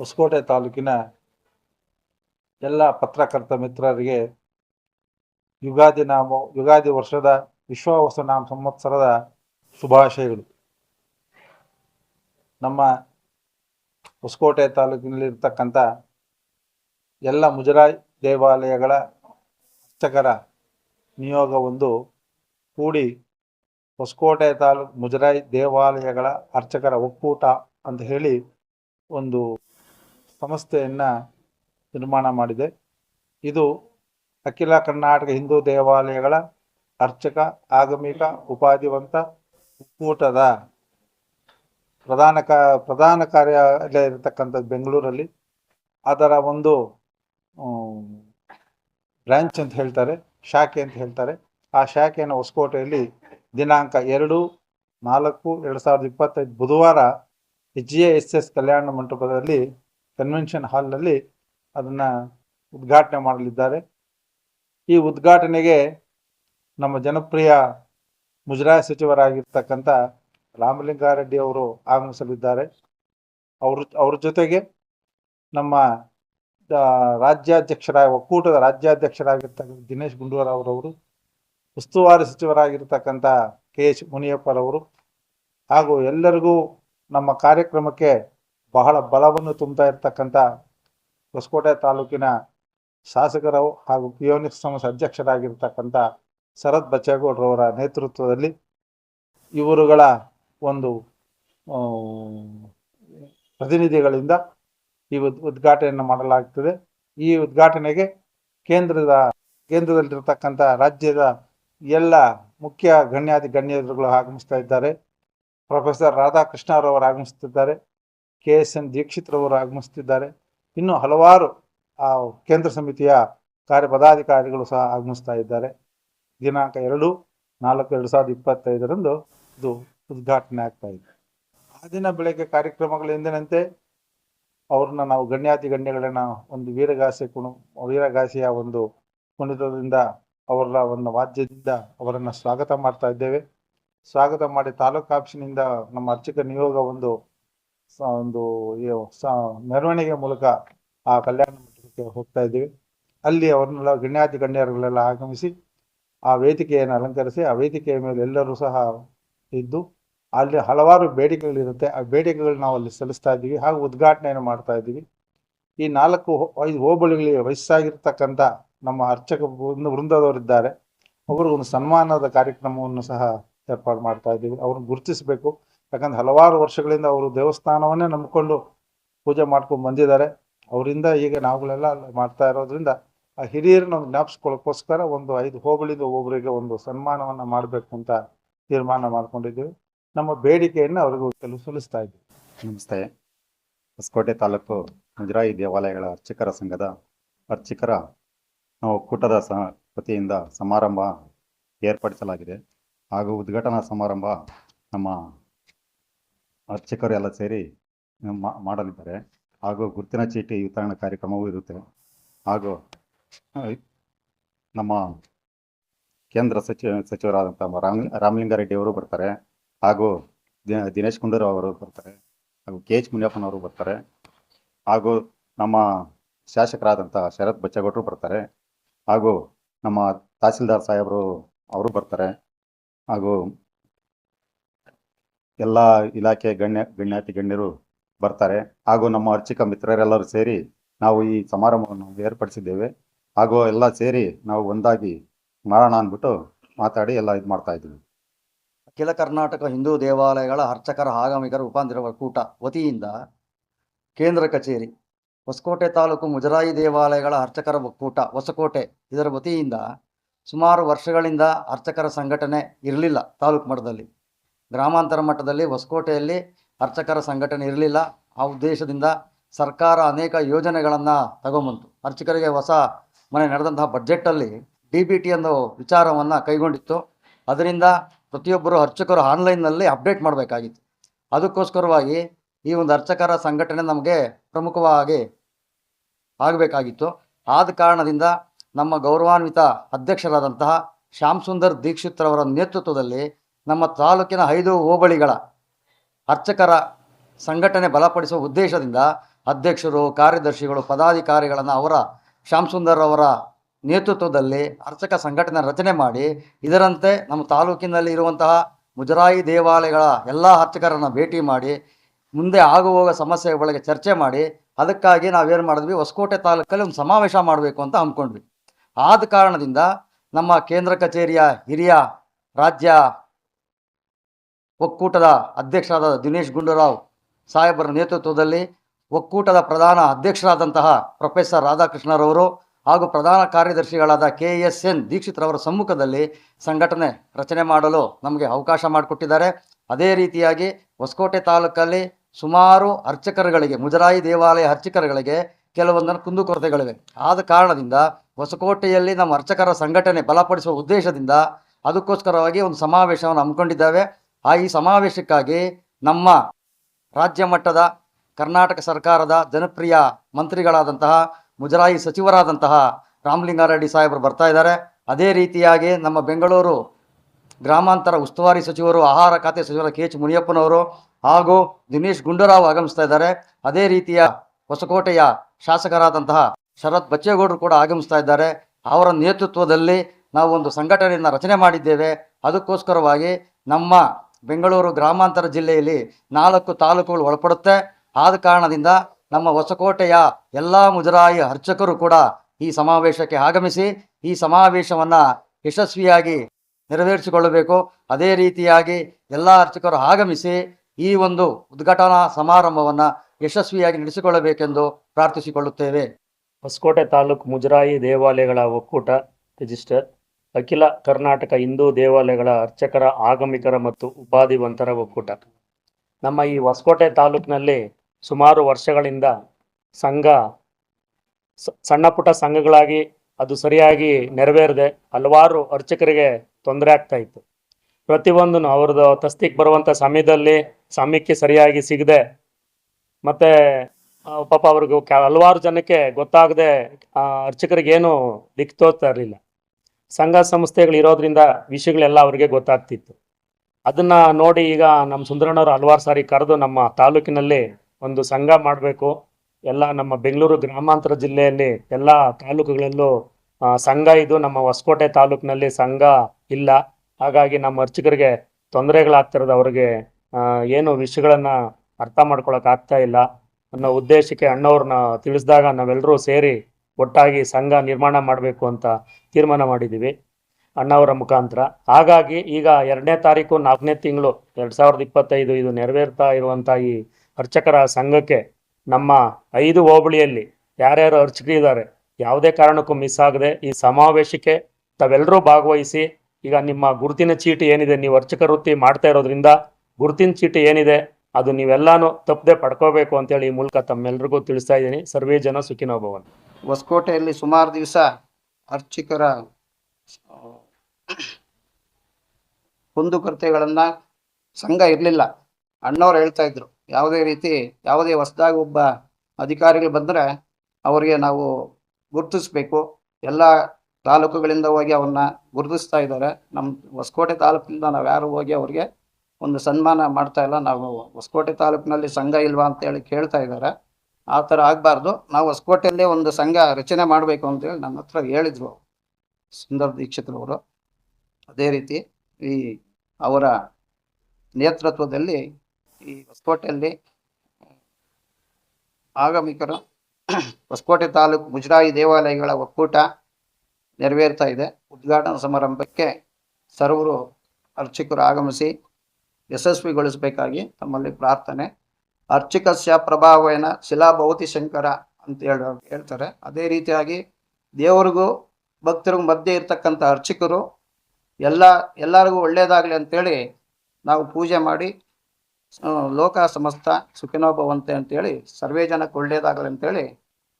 ಹೊಸಕೋಟೆ ತಾಲೂಕಿನ ಎಲ್ಲ ಪತ್ರಕರ್ತ ಮಿತ್ರರಿಗೆ ಯುಗಾದಿ ನಾಮ, ಯುಗಾದಿ ವರ್ಷದ ವಿಶ್ವಾವಸ ನಾಮ ಸಂವತ್ಸರದ ಶುಭಾಶಯಗಳು. ನಮ್ಮ ಹೊಸಕೋಟೆ ತಾಲೂಕಿನಲ್ಲಿರ್ತಕ್ಕಂಥ ಎಲ್ಲ ಮುಜರಾಯಿ ದೇವಾಲಯಗಳ ಅರ್ಚಕರ ನಿಯೋಗ ಒಂದು ಕೂಡಿ ಹೊಸಕೋಟೆ ತಾಲೂಕು ಮುಜರಾಯಿ ದೇವಾಲಯಗಳ ಅರ್ಚಕರ ಒಕ್ಕೂಟ ಅಂತ ಹೇಳಿ ಒಂದು ಸಂಸ್ಥೆಯನ್ನು ನಿರ್ಮಾಣ ಮಾಡಿದೆ. ಇದು ಅಖಿಲ ಕರ್ನಾಟಕ ಹಿಂದೂ ದೇವಾಲಯಗಳ ಅರ್ಚಕ, ಆಗಮಿಕ, ಉಪಾಧಿವಂತ ಒಕ್ಕೂಟದ ಪ್ರಧಾನ ಕ, ಪ್ರಧಾನ ಕಾರ್ಯಾಲಯ ಇರತಕ್ಕಂಥದ್ದು ಬೆಂಗಳೂರಲ್ಲಿ. ಅದರ ಒಂದು ಬ್ರ್ಯಾಂಚ್ ಅಂತ ಹೇಳ್ತಾರೆ, ಶಾಖೆ ಅಂತ ಹೇಳ್ತಾರೆ. ಆ ಶಾಖೆಯನ್ನು ಹೊಸಕೋಟೆಯಲ್ಲಿ ದಿನಾಂಕ ಎರಡು, ನಾಲ್ಕು, ಎರಡು ಸಾವಿರದ ಇಪ್ಪತ್ತೈದು ಬುಧವಾರ ಎಚ್ ಎ ಎಸ್ ಎಸ್ ಕಲ್ಯಾಣ ಮಂಟಪದಲ್ಲಿ ಕನ್ವೆನ್ಷನ್ ಹಾಲ್ನಲ್ಲಿ ಅದನ್ನು ಉದ್ಘಾಟನೆ ಮಾಡಲಿದ್ದಾರೆ. ಈ ಉದ್ಘಾಟನೆಗೆ ನಮ್ಮ ಜನಪ್ರಿಯ ಮುಜರಾಯಿ ಸಚಿವರಾಗಿರ್ತಕ್ಕಂಥ ರಾಮಲಿಂಗಾರೆಡ್ಡಿ ಅವರು ಆಗಮಿಸಲಿದ್ದಾರೆ. ಅವರು, ಅವ್ರ ಜೊತೆಗೆ ನಮ್ಮ ರಾಜ್ಯಾಧ್ಯಕ್ಷರ ಒಕ್ಕೂಟದ ರಾಜ್ಯಾಧ್ಯಕ್ಷರಾಗಿರ್ತಕ್ಕಂಥ ದಿನೇಶ್ ಗುಂಡೂರಾವ್ ಅವರವರು ಉಸ್ತುವಾರಿ ಸಚಿವರಾಗಿರ್ತಕ್ಕಂಥ ಕೆ ಎಚ್ ಮುನಿಯಪ್ಪರವರು ಹಾಗೂ ಎಲ್ಲರಿಗೂ ನಮ್ಮ ಕಾರ್ಯಕ್ರಮಕ್ಕೆ ಬಹಳ ಬಲವನ್ನು ತುಂಬುತ್ತಾ ಇರತಕ್ಕಂಥ ಹೊಸಕೋಟೆ ತಾಲೂಕಿನ ಶಾಸಕರು ಹಾಗೂ ಪಿಯೋನಿಕ್ ಸಂಸ್ಥೆ ಅಧ್ಯಕ್ಷರಾಗಿರ್ತಕ್ಕಂಥ ಶರತ್ ಬಚ್ಚೇಗೌಡರವರ ನೇತೃತ್ವದಲ್ಲಿ ಇವರುಗಳ ಒಂದು ಪ್ರತಿನಿಧಿಗಳಿಂದ ಈ ಉದ್, ಉದ್ಘಾಟನೆಯನ್ನು ಮಾಡಲಾಗ್ತದೆ. ಈ ಉದ್ಘಾಟನೆಗೆ ಕೇಂದ್ರದ, ಕೇಂದ್ರದಲ್ಲಿರ್ತಕ್ಕಂಥ ರಾಜ್ಯದ ಎಲ್ಲ ಮುಖ್ಯ ಗಣ್ಯಾತಿ ಗಣ್ಯರುಗಳು ಆಗಮಿಸ್ತಾ ಇದ್ದಾರೆ. ಪ್ರೊಫೆಸರ್ ರಾಧಾಕೃಷ್ಣರವರು ಆಗಮಿಸ್ತಿದ್ದಾರೆ. ಕೆ ಎಸ್ ಎನ್ ದೀಕ್ಷಿತ್ರವರು ಆಗಮಿಸುತ್ತಿದ್ದಾರೆ. ಇನ್ನು ಹಲವಾರು, ಆ, ಕೇಂದ್ರ ಸಮಿತಿಯ ಕಾರ್ಯಪದಾಧಿಕಾರಿಗಳು ಸಹ ಆಗಮಿಸ್ತಾ ಇದ್ದಾರೆ. ದಿನಾಂಕ ಎರಡು, ನಾಲ್ಕು, ಎರಡು ಸಾವಿರದ ಇಪ್ಪತ್ತೈದರಂದು ಇದು ಉದ್ಘಾಟನೆ ಆಗ್ತಾ ಇದೆ. ಆ ದಿನ ಬೆಳಗ್ಗೆ ಕಾರ್ಯಕ್ರಮಗಳು ಎಂದಿನಂತೆ ಅವ್ರನ್ನ ನಾವು ಗಣ್ಯಾತಿ ಗಣ್ಯಗಳನ್ನ ಒಂದು ವೀರಗಾಸೆ ಕುಣ, ವೀರಗಾಸೆಯ ಒಂದು ಕುಣಿತದಿಂದ ಅವರ ಒಂದು ವಾದ್ಯದಿಂದ ಅವರನ್ನು ಸ್ವಾಗತ ಮಾಡ್ತಾ ಇದ್ದೇವೆ. ಸ್ವಾಗತ ಮಾಡಿ ತಾಲೂಕು ಆಫೀಸಿನಿಂದ ನಮ್ಮ ಅರ್ಚಕ ನಿಯೋಗ ಒಂದು ಒಂದು ಮೆರವಣಿಗೆ ಮೂಲಕ ಆ ಕಲ್ಯಾಣ ಮಂಟಪಕ್ಕೆ ಹೋಗ್ತಾ ಇದ್ದೀವಿ. ಅಲ್ಲಿ ಅವ್ರನ್ನೆಲ್ಲ ಗಣ್ಯಾತಿ ಗಣ್ಯರುಗಳೆಲ್ಲ ಆಗಮಿಸಿ ಆ ವೇದಿಕೆಯನ್ನು ಅಲಂಕರಿಸಿ ಆ ವೇದಿಕೆಯ ಮೇಲೆ ಎಲ್ಲರೂ ಸಹ ಇದ್ದು ಅಲ್ಲಿ ಹಲವಾರು ಬೇಡಿಕೆಗಳಿರುತ್ತೆ. ಆ ಬೇಡಿಕೆಗಳು ನಾವು ಅಲ್ಲಿ ಸಲ್ಲಿಸ್ತಾ ಇದ್ದೀವಿ. ಹಾಗೂ ಉದ್ಘಾಟನೆಯನ್ನು ಮಾಡ್ತಾ ಇದ್ದೀವಿ. ಈ ನಾಲ್ಕು ಐದು ಹೋಬಳಿಗಳಿಗೆ ವಯಸ್ಸಾಗಿರ್ತಕ್ಕಂಥ ನಮ್ಮ ಅರ್ಚಕ ವೃಂದ ವೃಂದದವರಿದ್ದಾರೆ ಅವರು ಒಂದು ಸನ್ಮಾನದ ಕಾರ್ಯಕ್ರಮವನ್ನು ಸಹ ಏರ್ಪಾಡು ಮಾಡ್ತಾ ಇದ್ದೀವಿ. ಅವ್ರನ್ನ ಗುರುತಿಸಬೇಕು. ಯಾಕಂದ್ರೆ ಹಲವಾರು ವರ್ಷಗಳಿಂದ ಅವರು ದೇವಸ್ಥಾನವನ್ನೇ ನಂಬಿಕೊಂಡು ಪೂಜೆ ಮಾಡ್ಕೊಂಡು ಬಂದಿದ್ದಾರೆ. ಅವರಿಂದ ಈಗ ನಾವುಗಳೆಲ್ಲ ಮಾಡ್ತಾ ಇರೋದ್ರಿಂದ ಆ ಹಿರಿಯರನ್ನ ಜ್ಞಾಪಿಸ್ಕೊಳ್ಳೋಕ್ಕೋಸ್ಕರ ಒಂದು ಐದು ಹೋಬಳಿಯಿಂದ ಒಬ್ಬರಿಗೆ ಒಂದು ಸನ್ಮಾನವನ್ನು ಮಾಡಬೇಕು ಅಂತ ತೀರ್ಮಾನ ಮಾಡ್ಕೊಂಡಿದ್ದೀವಿ. ನಮ್ಮ ಬೇಡಿಕೆಯನ್ನು ಅವರಿಗೂ ಕೆಲವು ಸಲ್ಲಿಸ್ತಾ ಇದ್ದೀವಿ. ನಮಸ್ತೆ. ಹೊಸಕೋಟೆ ತಾಲೂಕು ಮುಜರಾಯಿ ದೇವಾಲಯಗಳ ಅರ್ಚಕರ ಸಂಘದ ಅರ್ಚಕರ ನಾವು ಕೂಟದ ಸ ವತಿಯಿಂದ ಸಮಾರಂಭ ಏರ್ಪಡಿಸಲಾಗಿದೆ. ಹಾಗೂ ಉದ್ಘಾಟನಾ ಸಮಾರಂಭ ನಮ್ಮ ಅರ್ಚಕರು ಎಲ್ಲ ಸೇರಿ ಮಾಡಲಿದ್ದಾರೆ. ಹಾಗೂ ಗುರುತಿನ ಚೀಟಿ ವಿತರಣಾ ಕಾರ್ಯಕ್ರಮವೂ ಇರುತ್ತೆ. ಹಾಗೂ ನಮ್ಮ ಕೇಂದ್ರ ಸಚಿವ ಸಚಿವರಾದಂಥ ರಾಮ್ ರಾಮಲಿಂಗಾರೆಡ್ಡಿ ಅವರು ಬರ್ತಾರೆ. ಹಾಗೂ ದಿನೇಶ್ ಗುಂಡೂರಾವ್ ಅವರು ಬರ್ತಾರೆ. ಹಾಗೂ ಕೆ ಎಚ್ ಮುನಿಯಪ್ಪನವರು ಬರ್ತಾರೆ. ಹಾಗೂ ನಮ್ಮ ಶಾಸಕರಾದಂಥ ಶರತ್ ಬಚ್ಚೇಗೌಡರು ಬರ್ತಾರೆ. ಹಾಗೂ ನಮ್ಮ ತಹಸೀಲ್ದಾರ್ ಸಾಹೇಬರು ಅವರು ಬರ್ತಾರೆ. ಹಾಗೂ ಎಲ್ಲ ಇಲಾಖೆ ಗಣ್ಯ, ಗಣ್ಯಾತಿ ಗಣ್ಯರು ಬರ್ತಾರೆ. ಹಾಗೂ ನಮ್ಮ ಅರ್ಚಕ ಮಿತ್ರರೆಲ್ಲರೂ ಸೇರಿ ನಾವು ಈ ಸಮಾರಂಭವನ್ನು ಏರ್ಪಡಿಸಿದ್ದೇವೆ. ಹಾಗೂ ಎಲ್ಲ ಸೇರಿ ನಾವು ಒಂದಾಗಿ ಮಾಡೋಣ ಅಂದ್ಬಿಟ್ಟು ಮಾತಾಡಿ ಎಲ್ಲ ಇದು ಮಾಡ್ತಾ ಇದ್ದೀವಿ. ಅಖಿಲ ಕರ್ನಾಟಕ ಹಿಂದೂ ದೇವಾಲಯಗಳ ಅರ್ಚಕರ ಆಗಮಿಕರ ಉಪಾಂತರ ಕೂಟ ವತಿಯಿಂದ ಕೇಂದ್ರ ಕಚೇರಿ, ಹೊಸಕೋಟೆ ತಾಲೂಕು ಮುಜರಾಯಿ ದೇವಾಲಯಗಳ ಅರ್ಚಕರ ಒಕ್ಕೂಟ ಹೊಸಕೋಟೆ ಇದರ ವತಿಯಿಂದ ಸುಮಾರು ವರ್ಷಗಳಿಂದ ಅರ್ಚಕರ ಸಂಘಟನೆ ಇರಲಿಲ್ಲ ತಾಲೂಕು ಮಟ್ಟದಲ್ಲಿ. ಗ್ರಾಮಾಂತರ ಮಟ್ಟದಲ್ಲಿ ಹೊಸಕೋಟೆಯಲ್ಲಿ ಅರ್ಚಕರ ಸಂಘಟನೆ ಇರಲಿಲ್ಲ. ಆ ಉದ್ದೇಶದಿಂದ ಸರ್ಕಾರ ಅನೇಕ ಯೋಜನೆಗಳನ್ನು ತಗೊಂಬಂತು. ಅರ್ಚಕರಿಗೆ ಹೊಸ ಮನೆ ನಡೆದಂತಹ ಬಡ್ಜೆಟ್ಟಲ್ಲಿ ಡಿ ಬಿ ಟಿ ಅನ್ನೋ ವಿಚಾರವನ್ನು ಕೈಗೊಂಡಿತ್ತು. ಅದರಿಂದ ಪ್ರತಿಯೊಬ್ಬರು ಅರ್ಚಕರು ಆನ್ಲೈನ್ನಲ್ಲಿ ಅಪ್ಡೇಟ್ ಮಾಡಬೇಕಾಗಿತ್ತು. ಅದಕ್ಕೋಸ್ಕರವಾಗಿ ಈ ಒಂದು ಅರ್ಚಕರ ಸಂಘಟನೆ ನಮಗೆ ಪ್ರಮುಖವಾಗಿ ಆಗಬೇಕಾಗಿತ್ತು. ಆದ ಕಾರಣದಿಂದ ನಮ್ಮ ಗೌರವಾನ್ವಿತ ಅಧ್ಯಕ್ಷರಾದಂತಹ ಶ್ಯಾಮ್ ಸುಂದರ್ ದೀಕ್ಷಿತ್ರವರ ನೇತೃತ್ವದಲ್ಲಿ ನಮ್ಮ ತಾಲೂಕಿನ ಐದು ಹೋಬಳಿಗಳ ಅರ್ಚಕರ ಸಂಘಟನೆ ಬಲಪಡಿಸುವ ಉದ್ದೇಶದಿಂದ ಅಧ್ಯಕ್ಷರು, ಕಾರ್ಯದರ್ಶಿಗಳು, ಪದಾಧಿಕಾರಿಗಳನ್ನು ಅವರ ಶ್ಯಾಮ್ ಸುಂದರ್ ಅವರ ನೇತೃತ್ವದಲ್ಲಿ ಅರ್ಚಕ ಸಂಘಟನೆ ರಚನೆ ಮಾಡಿ, ಇದರಂತೆ ನಮ್ಮ ತಾಲೂಕಿನಲ್ಲಿ ಇರುವಂತಹ ಮುಜರಾಯಿ ದೇವಾಲಯಗಳ ಎಲ್ಲ ಅರ್ಚಕರನ್ನು ಭೇಟಿ ಮಾಡಿ, ಮುಂದೆ ಆಗುವ ಸಮಸ್ಯೆಗಳ ಬಗ್ಗೆ ಚರ್ಚೆ ಮಾಡಿ, ಅದಕ್ಕಾಗಿ ನಾವೇನು ಮಾಡಿದ್ವಿ, ಹೊಸಕೋಟೆ ತಾಲೂಕಲ್ಲಿ ಒಂದು ಸಮಾವೇಶ ಮಾಡಬೇಕು ಅಂತ ಹಮ್ಮಿಕೊಂಡ್ವಿ. ಆದ ಕಾರಣದಿಂದ ನಮ್ಮ ಕೇಂದ್ರ ಕಚೇರಿಯ ಹಿರಿಯ ರಾಜ್ಯ ಒಕ್ಕೂಟದ ಅಧ್ಯಕ್ಷರಾದ ದಿನೇಶ್ ಗುಂಡೂರಾವ್ ಸಾಹೇಬರ ನೇತೃತ್ವದಲ್ಲಿ ಒಕ್ಕೂಟದ ಪ್ರಧಾನ ಅಧ್ಯಕ್ಷರಾದಂತಹ ಪ್ರೊಫೆಸರ್ ರಾಧಾಕೃಷ್ಣರವರು ಹಾಗೂ ಪ್ರಧಾನ ಕಾರ್ಯದರ್ಶಿಗಳಾದ ಕೆ ಎಸ್ ಎನ್ ದೀಕ್ಷಿತ್ರವರ ಸಮ್ಮುಖದಲ್ಲಿ ಸಂಘಟನೆ ರಚನೆ ಮಾಡಲು ನಮಗೆ ಅವಕಾಶ ಮಾಡಿಕೊಟ್ಟಿದ್ದಾರೆ. ಅದೇ ರೀತಿಯಾಗಿ ಹೊಸಕೋಟೆ ತಾಲೂಕಲ್ಲಿ ಸುಮಾರು ಅರ್ಚಕರುಗಳಿಗೆ, ಮುಜರಾಯಿ ದೇವಾಲಯ ಅರ್ಚಕರುಗಳಿಗೆ ಕೆಲವೊಂದನ್ನು ಕುಂದುಕೊರತೆಗಳಿವೆ. ಆದ ಕಾರಣದಿಂದ ಹೊಸಕೋಟೆಯಲ್ಲಿ ನಮ್ಮ ಅರ್ಚಕರ ಸಂಘಟನೆ ಬಲಪಡಿಸುವ ಉದ್ದೇಶದಿಂದ ಅದಕ್ಕೋಸ್ಕರವಾಗಿ ಒಂದು ಸಮಾವೇಶವನ್ನು ಹಮ್ಮಿಕೊಂಡಿದ್ದೇವೆ. ಆ ಈ ಸಮಾವೇಶಕ್ಕಾಗಿ ನಮ್ಮ ರಾಜ್ಯ ಮಟ್ಟದ ಕರ್ನಾಟಕ ಸರ್ಕಾರದ ಜನಪ್ರಿಯ ಮಂತ್ರಿಗಳಾದಂತಹ ಮುಜರಾಯಿ ಸಚಿವರಾದಂತಹ ರಾಮಲಿಂಗಾರೆಡ್ಡಿ ಸಾಹೇಬರು ಬರ್ತಾ ಇದ್ದಾರೆ. ಅದೇ ರೀತಿಯಾಗಿ ನಮ್ಮ ಬೆಂಗಳೂರು ಗ್ರಾಮಾಂತರ ಉಸ್ತುವಾರಿ ಸಚಿವರು, ಆಹಾರ ಖಾತೆ ಸಚಿವರ ಕೆ ಎಚ್ ಮುನಿಯಪ್ಪನವರು ಹಾಗೂ ದಿನೇಶ್ ಗುಂಡೂರಾವ್ ಆಗಮಿಸ್ತಾ ಇದ್ದಾರೆ. ಅದೇ ರೀತಿಯ ಹೊಸಕೋಟೆಯ ಶಾಸಕರಾದಂತಹ ಶರತ್ ಬಚ್ಚೇಗೌಡರು ಕೂಡ ಆಗಮಿಸ್ತಾ ಇದ್ದಾರೆ. ಅವರ ನೇತೃತ್ವದಲ್ಲಿ ನಾವು ಒಂದು ಸಂಘಟನೆಯನ್ನು ರಚನೆ ಮಾಡಿದ್ದೇವೆ. ಅದಕ್ಕೋಸ್ಕರವಾಗಿ ನಮ್ಮ ಬೆಂಗಳೂರು ಗ್ರಾಮಾಂತರ ಜಿಲ್ಲೆಯಲ್ಲಿ ನಾಲ್ಕು ತಾಲೂಕುಗಳು ಒಳಪಡುತ್ತೆ. ಆದ ಕಾರಣದಿಂದ ನಮ್ಮ ಹೊಸಕೋಟೆಯ ಎಲ್ಲ ಮುಜರಾಯಿ ಅರ್ಚಕರು ಕೂಡ ಈ ಸಮಾವೇಶಕ್ಕೆ ಆಗಮಿಸಿ ಈ ಸಮಾವೇಶವನ್ನು ಯಶಸ್ವಿಯಾಗಿ ನೆರವೇರಿಸಿಕೊಳ್ಳಬೇಕು. ಅದೇ ರೀತಿಯಾಗಿ ಎಲ್ಲ ಅರ್ಚಕರು ಆಗಮಿಸಿ ಈ ಒಂದು ಉದ್ಘಾಟನಾ ಸಮಾರಂಭವನ್ನು ಯಶಸ್ವಿಯಾಗಿ ನಡೆಸಿಕೊಳ್ಳಬೇಕೆಂದು ಪ್ರಾರ್ಥಿಸಿಕೊಳ್ಳುತ್ತೇವೆ. ಹೊಸಕೋಟೆ ತಾಲೂಕು ಮುಜರಾಯಿ ದೇವಾಲಯಗಳ ಒಕ್ಕೂಟ ರಿಜಿಸ್ಟರ್ ಅಖಿಲ ಕರ್ನಾಟಕ ಹಿಂದೂ ದೇವಾಲಯಗಳ ಅರ್ಚಕರ, ಆಗಮಿಕರ ಮತ್ತು ಉಪಾಧಿವಂತರ ಒಕ್ಕೂಟ. ನಮ್ಮ ಈ ಹೊಸಕೋಟೆ ತಾಲೂಕಿನಲ್ಲಿ ಸುಮಾರು ವರ್ಷಗಳಿಂದ ಸಂಘ ಸಣ್ಣ ಪುಟ್ಟ ಸಂಘಗಳಾಗಿ ಅದು ಸರಿಯಾಗಿ ನೆರವೇರದೆ ಹಲವಾರು ಅರ್ಚಕರಿಗೆ ತೊಂದರೆ ಆಗ್ತಾ ಇತ್ತು. ಪ್ರತಿಯೊಂದು ಅವ್ರದ್ದು ತಸ್ತಿಗೆ ಬರುವಂಥ ಸಮಯದಲ್ಲಿ ಸಮಯಕ್ಕೆ ಸರಿಯಾಗಿ ಸಿಗದೆ, ಮತ್ತೆ ಪಾಪ ಅವ್ರಿಗೆ ಹಲವಾರು ಜನಕ್ಕೆ ಗೊತ್ತಾಗದೆ ಅರ್ಚಕರಿಗೇನು ದಿಕ್ಕು ತೋರ್ತಾ ಇರಲಿಲ್ಲ. ಸಂಘ ಸಂಸ್ಥೆಗಳು ಇರೋದ್ರಿಂದ ವಿಷಯಗಳೆಲ್ಲ ಅವ್ರಿಗೆ ಗೊತ್ತಾಗ್ತಿತ್ತು. ಅದನ್ನ ನೋಡಿ ಈಗ ನಮ್ಮ ಸುಂದರಣ್ಣವ್ರು ಹಲವಾರು ಸಾರಿ ಕರೆದು ನಮ್ಮ ತಾಲೂಕಿನಲ್ಲಿ ಒಂದು ಸಂಘ ಮಾಡಬೇಕು. ಎಲ್ಲ ನಮ್ಮ ಬೆಂಗಳೂರು ಗ್ರಾಮಾಂತರ ಜಿಲ್ಲೆಯಲ್ಲಿ ಎಲ್ಲ ತಾಲೂಕುಗಳಲ್ಲೂ ಸಂಘ ಇದು. ನಮ್ಮ ಹೊಸಕೋಟೆ ತಾಲೂಕಿನಲ್ಲಿ ಸಂಘ ಇಲ್ಲ. ಹಾಗಾಗಿ ನಮ್ಮ ಅರ್ಚಕರಿಗೆ ತೊಂದರೆಗಳಾಗ್ತಿರೋದು ಅವ್ರಿಗೆ ಏನು ವಿಷಯಗಳನ್ನ ಅರ್ಥ ಮಾಡ್ಕೊಳಕ್ ಆಗ್ತಾ ಇಲ್ಲ ಅನ್ನೋ ಉದ್ದೇಶಕ್ಕೆ ಅಣ್ಣವ್ರನ್ನ ತಿಳಿಸಿದಾಗ ನಾವೆಲ್ಲರೂ ಸೇರಿ ಒಟ್ಟಾಗಿ ಸಂಘ ನಿರ್ಮಾಣ ಮಾಡಬೇಕು ಅಂತ ತೀರ್ಮಾನ ಮಾಡಿದ್ದೀವಿ ಅಣ್ಣವರ ಮುಖಾಂತರ. ಹಾಗಾಗಿ ಈಗ ಎರಡನೇ ತಾರೀಕು, ನಾಲ್ಕನೇ ತಿಂಗಳು, ಎರಡು ಸಾವಿರದ ಇಪ್ಪತ್ತೈದು ಇದು ನೆರವೇರ್ತಾ ಇರುವಂಥ ಈ ಅರ್ಚಕರ ಸಂಘಕ್ಕೆ ನಮ್ಮ ಐದು ಹೋಬಳಿಯಲ್ಲಿ ಯಾರ್ಯಾರು ಅರ್ಚಕರಿದ್ದಾರೆ, ಯಾವುದೇ ಕಾರಣಕ್ಕೂ ಮಿಸ್ ಆಗದೆ ಈ ಸಮಾವೇಶಕ್ಕೆ ತಾವೆಲ್ಲರೂ ಭಾಗವಹಿಸಿ, ಈಗ ನಿಮ್ಮ ಗುರುತಿನ ಚೀಟಿ ಏನಿದೆ, ನೀವು ಅರ್ಚಕ ವೃತ್ತಿ ಮಾಡ್ತಾ ಇರೋದ್ರಿಂದ ಗುರುತಿನ ಚೀಟಿ ಏನಿದೆ, ಅದು ನೀವೆಲ್ಲಾನು ತಪ್ಪದೆ ಪಡ್ಕೋಬೇಕು ಅಂತೇಳಿ ಈ ಮೂಲಕ ತಮ್ಮೆಲ್ರಿಗೂ ತಿಳಿಸ್ತಾ ಇದ್ದೀನಿ. ಸರ್ವೇ ಜನ ಸುಖಿನೋ ಭವನ್ ಹೊಸಕೋಟೆಯಲ್ಲಿ ಸುಮಾರು ದಿವಸ ಅರ್ಚಕರ ಕುಂದುಕೊರತೆಗಳನ್ನ ಸಂಘ ಇರಲಿಲ್ಲ. ಅಣ್ಣವ್ರು ಹೇಳ್ತಾ ಇದ್ರು, ಯಾವುದೇ ರೀತಿ ಯಾವುದೇ ಹೊಸದಾಗಿ ಒಬ್ಬ ಅಧಿಕಾರಿಗಳು ಬಂದರೆ ಅವರಿಗೆ ನಾವು ಗುರುತಿಸ್ಬೇಕು. ಎಲ್ಲ ತಾಲೂಕುಗಳಿಂದ ಹೋಗಿ ಅವನ್ನ ಗುರುತಿಸ್ತಾ ಇದ್ದಾರೆ. ನಮ್ಮ ಹೊಸಕೋಟೆ ತಾಲೂಕಿನಿಂದ ನಾವು ಯಾರು ಹೋಗಿ ಅವ್ರಿಗೆ ಒಂದು ಸನ್ಮಾನ ಮಾಡ್ತಾ ಇಲ್ಲ. ನಾವು ಹೊಸಕೋಟೆ ತಾಲೂಕಿನಲ್ಲಿ ಸಂಘ ಇಲ್ವಾ ಅಂತೇಳಿ ಕೇಳ್ತಾ ಇದ್ದಾರೆ. ಆ ಥರ ಆಗಬಾರ್ದು. ನಾವು ಹೊಸಕೋಟೆಯಲ್ಲೇ ಒಂದು ಸಂಘ ರಚನೆ ಮಾಡಬೇಕು ಅಂತೇಳಿ ನನ್ನ ಹತ್ರ ಹೇಳಿದ್ರು ಸುಂದರ್ ದೀಕ್ಷಿತ್ರವರು ಅದೇ ರೀತಿ ಈ ಅವರ ನೇತೃತ್ವದಲ್ಲಿ ಈ ಹೊಸಕೋಟೆಯಲ್ಲಿ, ಆಗಮಿಕರು ಹೊಸಕೋಟೆ ತಾಲೂಕು ಮುಜರಾಯಿ ದೇವಾಲಯಗಳ ಒಕ್ಕೂಟ ನೆರವೇರ್ತಾ ಇದೆ. ಉದ್ಘಾಟನಾ ಸಮಾರಂಭಕ್ಕೆ ಸರ್ವರು ಅರ್ಚಕರು ಆಗಮಿಸಿ ಯಶಸ್ವಿಗೊಳಿಸಬೇಕಾಗಿ ತಮ್ಮಲ್ಲಿ ಪ್ರಾರ್ಥನೆ ಅರ್ಚಕಸ್ಯ ಪ್ರಭಾವೇನ ಶಿಲಾಭೌತಿ ಶಂಕರ ಅಂತ ಹೇಳ, ಹೇಳ್ತಾರೆ. ಅದೇ ರೀತಿಯಾಗಿ ದೇವರಿಗೂ ಭಕ್ತರಿಗೂ ಮಧ್ಯೆ ಇರ್ತಕ್ಕಂಥ ಅರ್ಚಕರು ಎಲ್ಲ, ಎಲ್ಲರಿಗೂ ಒಳ್ಳೆಯದಾಗಲಿ ಅಂತೇಳಿ ನಾವು ಪೂಜೆ ಮಾಡಿ ಲೋಕ ಸಮಸ್ತ ಸುಖಿನೋಭವಂತೆ ಅಂತೇಳಿ ಸರ್ವೇ ಜನಕ್ಕೆ ಒಳ್ಳೆಯದಾಗಲಿ ಅಂತೇಳಿ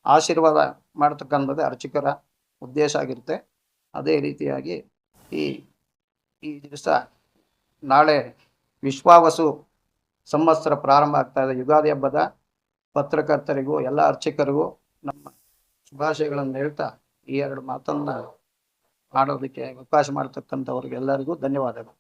ಆಶೀರ್ವಾದ ಮಾಡ್ತಕ್ಕಂಥದ್ದೇ ಅರ್ಚಕರ ಉದ್ದೇಶ ಆಗಿರುತ್ತೆ. ಅದೇ ರೀತಿಯಾಗಿ ಈ ಈ ದಿವಸ ನಾಳೆ ವಿಶ್ವಾವಸು ಸಂವತ್ಸರ ಪ್ರಾರಂಭ ಆಗ್ತಾ ಇದೆ. ಯುಗಾದಿ ಹಬ್ಬದ ಪತ್ರಕರ್ತರಿಗೂ, ಎಲ್ಲ ಅರ್ಚಕರಿಗೂ ನಮ್ಮ ಶುಭಾಶಯಗಳನ್ನು ಹೇಳ್ತಾ ಈ ಎರಡು ಮಾತನ್ನ ಮಾಡೋದಕ್ಕೆ ಅವಕಾಶ ಮಾಡ್ತಕ್ಕಂಥವ್ರಿಗೆಲ್ಲರಿಗೂ ಧನ್ಯವಾದಗಳು.